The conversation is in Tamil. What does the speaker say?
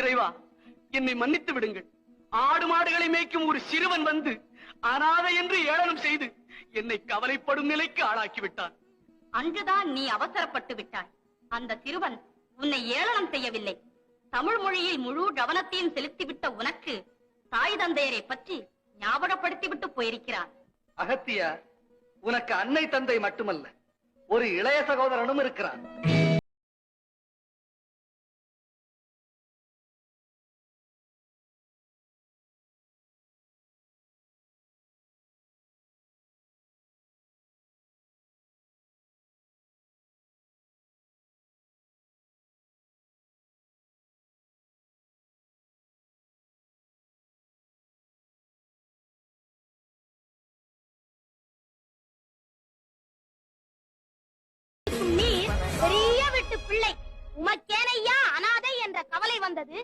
இறைவா என்னை மன்னித்து விடுங்கள். ஆடு மாடுகளை மேய்க்கும் ஒரு சிறுவன் வந்து அனாதை என்று ஏளனம் செய்து என்னை கவலைப்படும் நிலைக்கு ஆளாக்கி விட்டான். அன்றுதான் நீ அவசரப்பட்டு விட்டாய். அந்த சிறுவன் உன்னை ஏளனம் செய்யவில்லை. தமிழ் மொழியில் முழு கவனத்தையும் செலுத்திவிட்ட உனக்கு தாய் தந்தையரை பற்றி ஞாபகப்படுத்திவிட்டு போயிருக்கிறார். அகத்தியா உனக்கு அன்னை தந்தை மட்டுமல்ல ஒரு இளைய சகோதரனும் இருக்கிறான். பெரிய வீட்டு பிள்ளை. உமக்கேனையா அனாதை என்ற கவலை வந்தது?